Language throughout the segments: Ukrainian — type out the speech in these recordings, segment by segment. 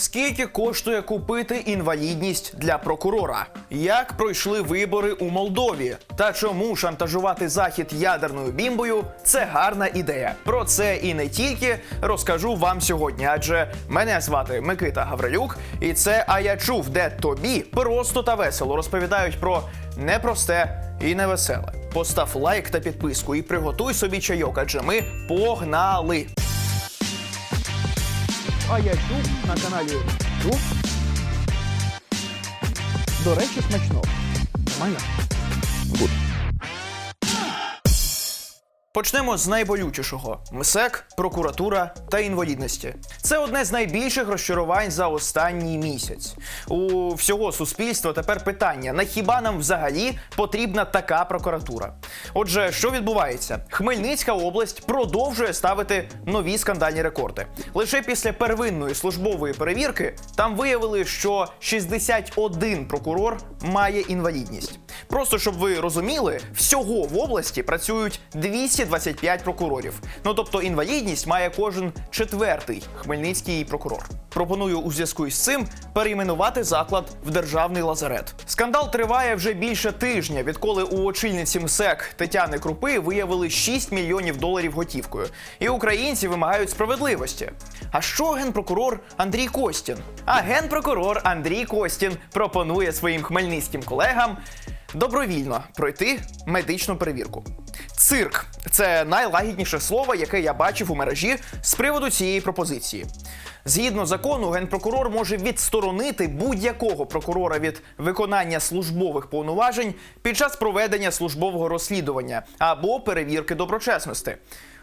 Скільки коштує купити інвалідність для прокурора? Як пройшли вибори у Молдові? Та чому шантажувати захід ядерною бімбою це гарна ідея? Про це і не тільки розкажу вам сьогодні, адже мене звати Микита Гаврилюк, і це А я чув, де тобі просто та весело розповідають про непросте і невеселе. Постав лайк та підписку і приготуй собі чайок, адже ми погнали! А я чув на каналі Чув. До речі, смачно. Нормально? Гуд. Почнемо з найболючішого: МСЕК, прокуратура та інвалідності. Це одне з найбільших розчарувань за останній місяць. У всього суспільства тепер питання: на хіба нам взагалі потрібна така прокуратура? Отже, що відбувається? Хмельницька область продовжує ставити нові скандальні рекорди. Лише після первинної службової перевірки там виявили, що 61 прокурор має інвалідність. Просто щоб ви розуміли, всього в області працюють 225 прокурорів. Ну тобто інвалідність має кожен четвертий хмельницький прокурор. Пропоную у зв'язку із цим перейменувати заклад в державний лазарет. Скандал триває вже більше тижня, відколи у очільниці МСЕК Тетяни Крупи виявили 6 мільйонів доларів готівкою. І українці вимагають справедливості. А що генпрокурор Андрій Костін? А генпрокурор Андрій Костін пропонує своїм хмельницьким колегам добровільно пройти медичну перевірку. Цирк це найлагідніше слово, яке я бачив у мережі з приводу цієї пропозиції. Згідно закону, генпрокурор може відсторонити будь-якого прокурора від виконання службових повноважень під час проведення службового розслідування або перевірки доброчесності.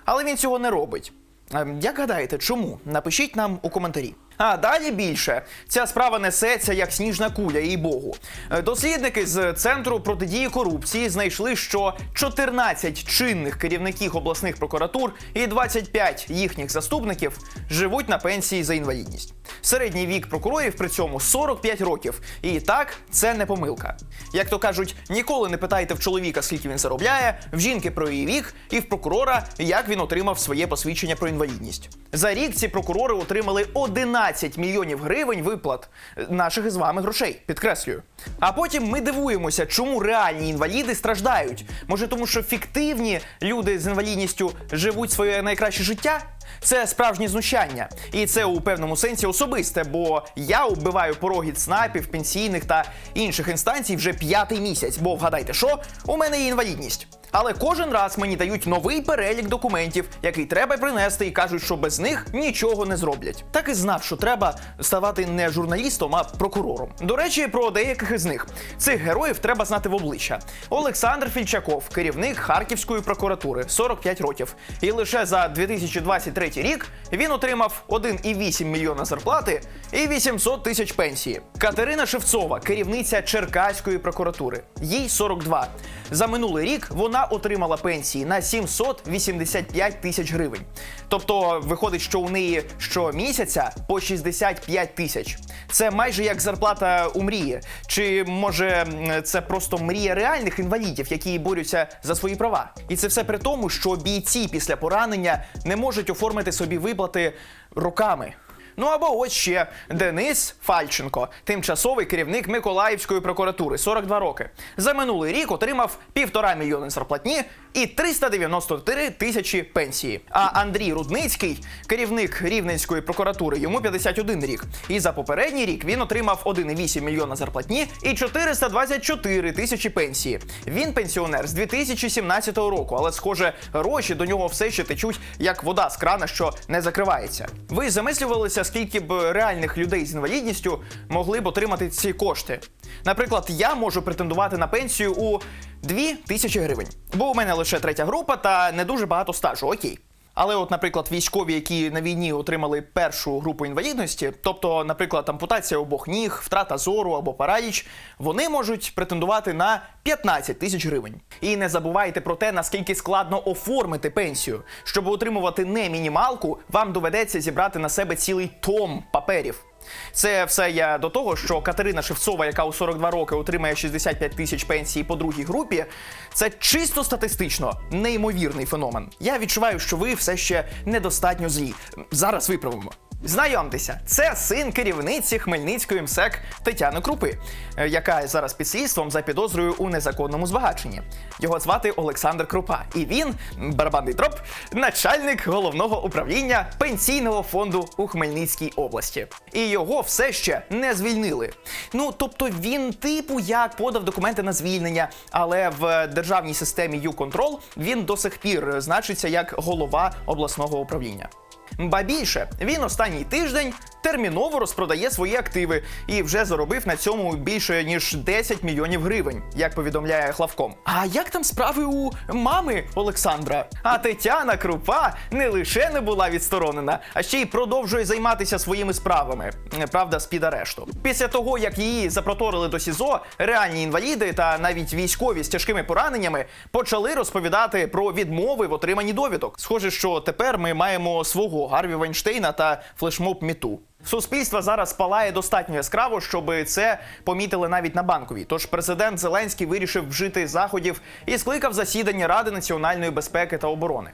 Але він цього не робить. Ем, Як гадаєте, чому? Напишіть нам у коментарі. А далі більше ця справа несеться як сніжна куля, їй богу. Е, Дослідники з центру протидії корупції знайшли, що 14 чинних керівників обласних прокуратур і 25 їхніх заступників живуть на пенсії за інвалідність. Середній вік прокурорів при цьому 45 років. І так, це не помилка. Як то кажуть, ніколи не питайте в чоловіка, скільки він заробляє, в жінки про її вік, і в прокурора, як він отримав своє посвідчення про інвалідність. За рік ці прокурори отримали 11 мільйонів гривень виплат наших із вами грошей. Підкреслюю. А потім ми дивуємося, чому реальні інваліди страждають. Може, тому що фіктивні люди з інвалідністю живуть своє найкраще життя? Це справжнє знущання, і це у певному сенсі особисте, бо я убиваю пороги ЦНАПів, пенсійних та інших інстанцій вже п'ятий місяць. Бо вгадайте, що у мене є інвалідність. Але кожен раз мені дають новий перелік документів, який треба принести, і кажуть, що без них нічого не зроблять. Так і знав, що треба ставати не журналістом, а прокурором. До речі, про деяких із них цих героїв треба знати в обличчя. Олександр Фільчаков, керівник Харківської прокуратури, 45 років. І лише за 2023 рік він отримав 1,8 мільйона зарплати і 800 тисяч пенсії. Катерина Шевцова, керівниця Черкаської прокуратури, їй 42. За минулий рік вона отримала пенсії на 785 тисяч гривень. Тобто виходить, що у неї щомісяця по 65 тисяч. Це майже як зарплата у мрії. Чи може це просто мрія реальних інвалідів, які борються за свої права? І це все при тому, що бійці після поранення не можуть оформити собі виплати роками. Ну або ось ще Денис Фальченко, тимчасовий керівник Миколаївської прокуратури, 42 роки. За минулий рік отримав півтора мільйони зарплатні і 393 тисячі пенсії. А Андрій Рудницький, керівник Рівненської прокуратури, йому 51 рік. І за попередній рік він отримав 1,8 мільйона зарплатні і 424 тисячі пенсії. Він пенсіонер з 2017 року, але схоже, гроші до нього все ще течуть як вода з крана, що не закривається. Ви замислювалися, скільки б реальних людей з інвалідністю могли б отримати ці кошти? Наприклад, я можу претендувати на пенсію у 2 тисячі гривень, бо у мене лише третя група та не дуже багато стажу. Окей. Але, от, наприклад, військові, які на війні отримали першу групу інвалідності, тобто, наприклад, ампутація обох ніг, втрата зору або параліч, вони можуть претендувати на 15 тисяч гривень. І не забувайте про те, наскільки складно оформити пенсію. Щоб отримувати не мінімалку, вам доведеться зібрати на себе цілий том паперів. Це все я до того, що Катерина Шевцова, яка у 42 роки отримає 65 тисяч пенсії по другій групі, це чисто статистично неймовірний феномен. Я відчуваю, що ви все ще недостатньо злі. Зараз виправимо. Знайомтеся, це син керівниці Хмельницької МСЕК Тетяни Крупи, е, яка зараз під слідством за підозрою у незаконному збагаченні. Його звати Олександр Крупа, і він барабанний троп, начальник головного управління пенсійного фонду у Хмельницькій області. І його все ще не звільнили. Ну тобто він типу як подав документи на звільнення, але в державній системі YouControl він до сих пір значиться як голова обласного управління. Ба більше, він останній тиждень терміново розпродає свої активи і вже заробив на цьому більше ніж 10 мільйонів гривень, як повідомляє Главком. А як там справи у мами Олександра? А Тетяна Крупа не лише не була відсторонена, а ще й продовжує займатися своїми справами. Правда, з під арешту. Після того, як її запроторили до СІЗО, реальні інваліди та навіть військові з тяжкими пораненнями почали розповідати про відмови в отриманні довідок. Схоже, що тепер ми маємо свого Гарві Вайнштейна та флешмоб Міту. Суспільство зараз палає достатньо яскраво, щоб це помітили навіть на банковій. Тож президент Зеленський вирішив вжити заходів і скликав засідання Ради національної безпеки та оборони.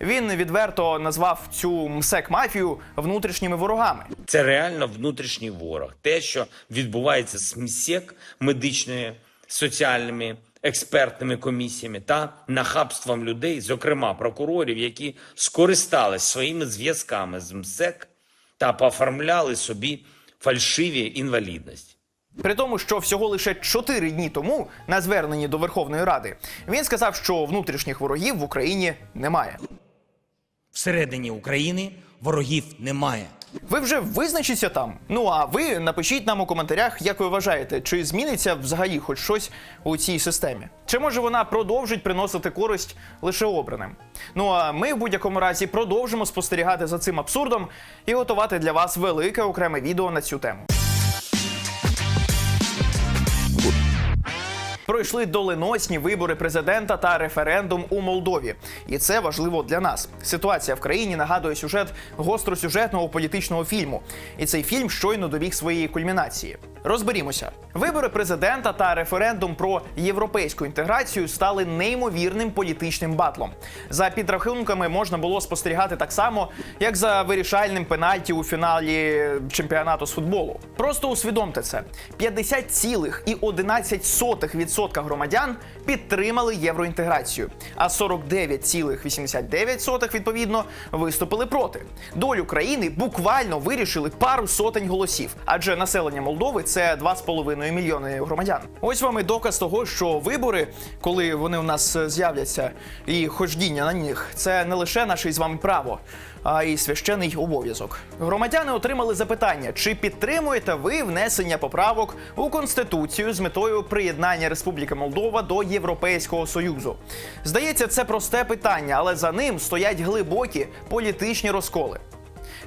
Він відверто назвав цю мсек мафію внутрішніми ворогами. Це реально внутрішній ворог. Те, що відбувається з МСЕК медичною, соціальними, експертними комісіями та нахабством людей, зокрема прокурорів, які скористались своїми зв'язками з МСЕК та пооформляли собі фальшиві інвалідності. При тому, що всього лише 4 дні тому на зверненні до Верховної Ради він сказав, що внутрішніх ворогів в Україні немає. Всередині України ворогів немає. Ви вже визначіться там. Ну а ви напишіть нам у коментарях, як ви вважаєте, чи зміниться взагалі хоч щось у цій системі? Чи може вона продовжить приносити користь лише обраним? Ну а ми в будь-якому разі продовжимо спостерігати за цим абсурдом і готувати для вас велике окреме відео на цю тему. Пройшли доленосні вибори президента та референдум у Молдові, і це важливо для нас. Ситуація в країні нагадує сюжет гостросюжетного політичного фільму, і цей фільм щойно добіг своєї кульмінації. Розберімося. Вибори президента та референдум про європейську інтеграцію стали неймовірним політичним батлом. За підрахунками можна було спостерігати так само, як за вирішальним пенальті у фіналі чемпіонату з футболу. Просто усвідомте це: 50,11% громадян підтримали євроінтеграцію, а 49,89% відповідно виступили проти. Долю країни буквально вирішили пару сотень голосів, адже населення Молдови це 2,5 мільйони громадян. Ось вам і доказ того, що вибори, коли вони у нас е, з'являться, і хождіння на них, це не лише наше з вами право, а й священий обов'язок. Громадяни отримали запитання, чи підтримуєте ви внесення поправок у конституцію з метою приєднання Республіки Молдова до Європейського Союзу. Здається, це просте питання, але за ним стоять глибокі політичні розколи.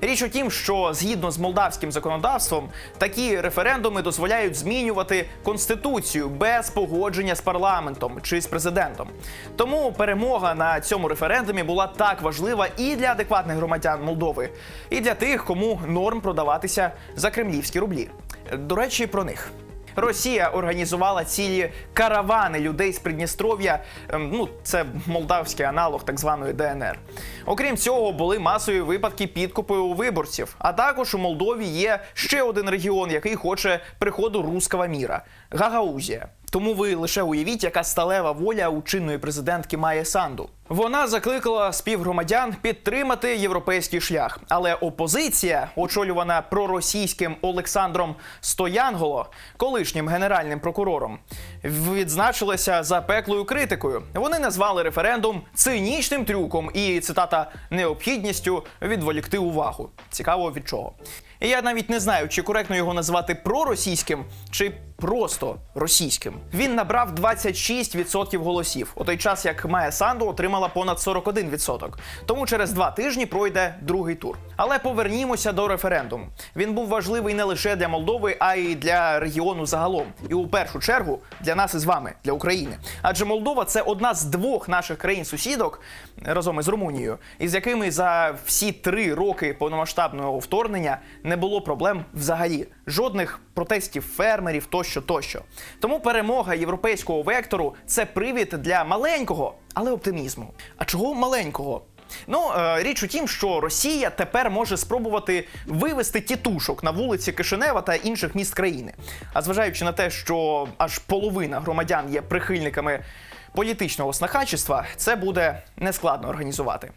Річ у тім, що згідно з молдавським законодавством такі референдуми дозволяють змінювати конституцію без погодження з парламентом чи з президентом. Тому перемога на цьому референдумі була так важлива і для адекватних громадян Молдови, і для тих, кому норм продаватися за кремлівські рублі. До речі, про них. Росія організувала цілі каравани людей з Придністров'я. ем, Ну, це молдавський аналог так званої ДНР. Окрім цього, були масові випадки підкупу у виборців. А також у Молдові є ще один регіон, який хоче приходу руского міра Гагаузія. Тому ви лише уявіть, яка сталева воля у чинної президентки Майя Санду. Вона закликала співгромадян підтримати європейський шлях, але опозиція, очолювана проросійським Олександром Стоянголо, колишнім генеральним прокурором, відзначилася запеклою критикою. Вони назвали референдум цинічним трюком і цитата необхідністю відволікти увагу. Цікаво від чого. І я навіть не знаю, чи коректно його назвати проросійським, чи просто російським. Він набрав 26% голосів, у той час як Майя Санду отримала понад 41%. Тому через два тижні пройде другий тур. Але повернімося до референдуму. Він був важливий не лише для Молдови, а й для регіону загалом. І у першу чергу для нас із вами, для України. Адже Молдова це одна з двох наших країн-сусідок разом із Румунією, із якими за всі три роки повномасштабного вторгнення не було проблем взагалі. Жодних протестів фермерів тощо, тощо. Тому перемога європейського вектору це привід для маленького, але оптимізму. А чого маленького? Ну, е, річ у тім, що Росія тепер може спробувати вивести тітушок на вулиці Кишинева та інших міст країни. А зважаючи на те, що аж половина громадян є прихильниками політичного снахачества, це буде нескладно організувати.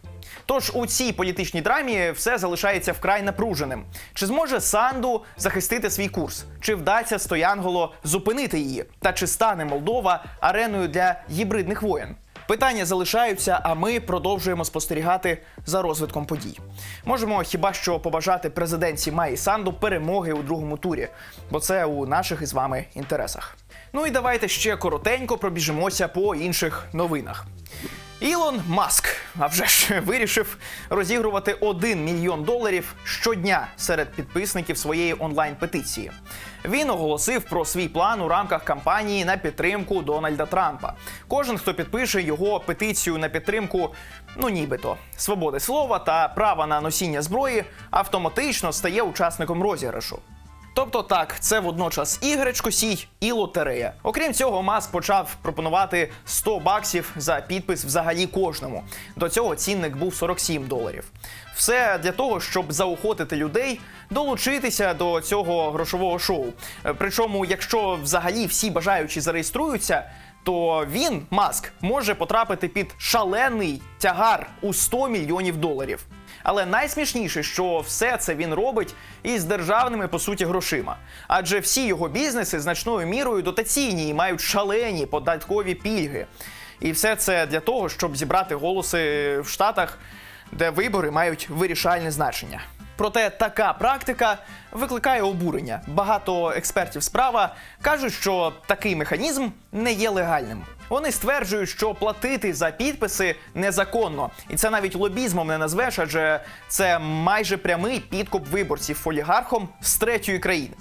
Тож у цій політичній драмі все залишається вкрай напруженим. Чи зможе Санду захистити свій курс? Чи вдасться Стоянголо зупинити її? Та чи стане Молдова ареною для гібридних воєн? Питання залишаються, а ми продовжуємо спостерігати за розвитком подій. Можемо хіба що побажати президентці Майі Санду перемоги у другому турі, бо це у наших із вами інтересах. Ну і давайте ще коротенько пробіжимося по інших новинах. Ілон Маск, а вже ж вирішив розігрувати 1 мільйон доларів щодня серед підписників своєї онлайн-петиції. Він оголосив про свій план у рамках кампанії на підтримку Дональда Трампа. Кожен, хто підпише його петицію на підтримку, ну нібито свободи слова та права на носіння зброї, автоматично стає учасником розіграшу. Тобто так, це водночас і гречкосій, і лотерея. Окрім цього, Маск почав пропонувати 100 баксів за підпис взагалі кожному. До цього цінник був 47 доларів. Все для того, щоб заохотити людей долучитися до цього грошового шоу. Причому, якщо взагалі всі бажаючі зареєструються, то він, Маск, може потрапити під шалений тягар у 100 мільйонів доларів. Але найсмішніше, що все це він робить із державними по суті грошима. Адже всі його бізнеси значною мірою дотаційні і мають шалені податкові пільги. І все це для того, щоб зібрати голоси в Штатах, де вибори мають вирішальне значення. Проте така практика викликає обурення. Багато експертів справа кажуть, що такий механізм не є легальним. Вони стверджують, що платити за підписи незаконно, і це навіть лобізмом не назвеш, адже це майже прямий підкуп виборців олігархом з третьої країни.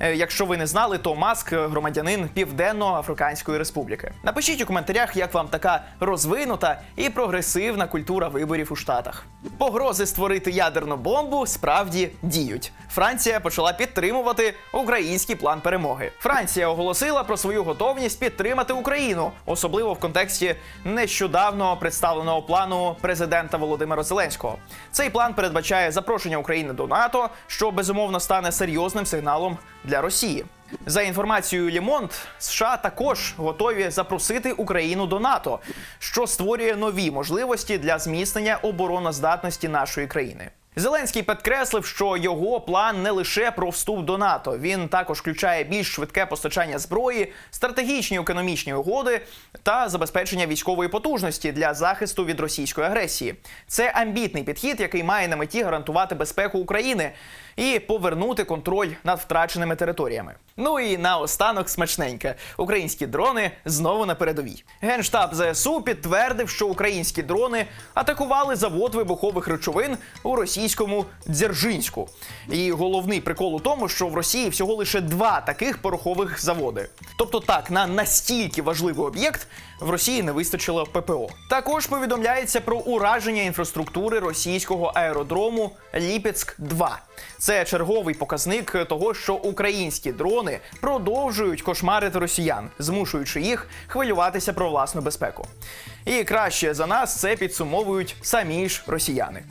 Е, Якщо ви не знали, то Маск громадянин Південно-Африканської Республіки. Напишіть у коментарях, як вам така розвинута і прогресивна культура виборів у Штатах. Погрози створити ядерну бомбу справді діють. Франція почала підтримувати український план перемоги. Франція оголосила про свою готовність підтримати Україну, особливо в контексті нещодавно представленого плану президента Володимира Зеленського. Цей план передбачає запрошення України до НАТО, що безумовно стане серйозним сигналом для Росії. За інформацією Лімонт, США також готові запросити Україну до НАТО, що створює нові можливості для зміцнення обороноздатності нашої країни. Зеленський підкреслив, що його план не лише про вступ до НАТО. Він також включає більш швидке постачання зброї, стратегічні економічні угоди та забезпечення військової потужності для захисту від російської агресії. Це амбітний підхід, який має на меті гарантувати безпеку України і повернути контроль над втраченими територіями. Ну і наостанок смачненьке. Українські дрони знову на передовій. Генштаб ЗСУ підтвердив, що українські дрони атакували завод вибухових речовин у російському Дзержинську. І головний прикол у тому, що в Росії всього лише два таких порохових заводи. Тобто, так, на настільки важливий об'єкт в Росії не вистачило ППО. Також повідомляється про ураження інфраструктури російського аеродрому Ліпецьк 2 Це черговий показник того, що українські дрони продовжують кошмарити росіян, змушуючи їх хвилюватися про власну безпеку. І краще за нас це підсумовують самі ж росіяни.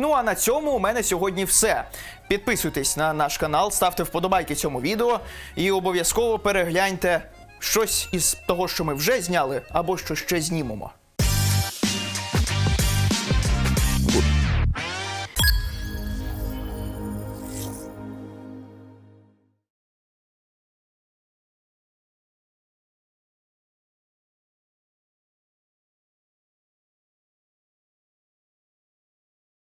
Ну а на цьому у мене сьогодні все. Підписуйтесь на наш канал, ставте вподобайки цьому відео і обов'язково перегляньте щось із того, що ми вже зняли, або що ще знімемо.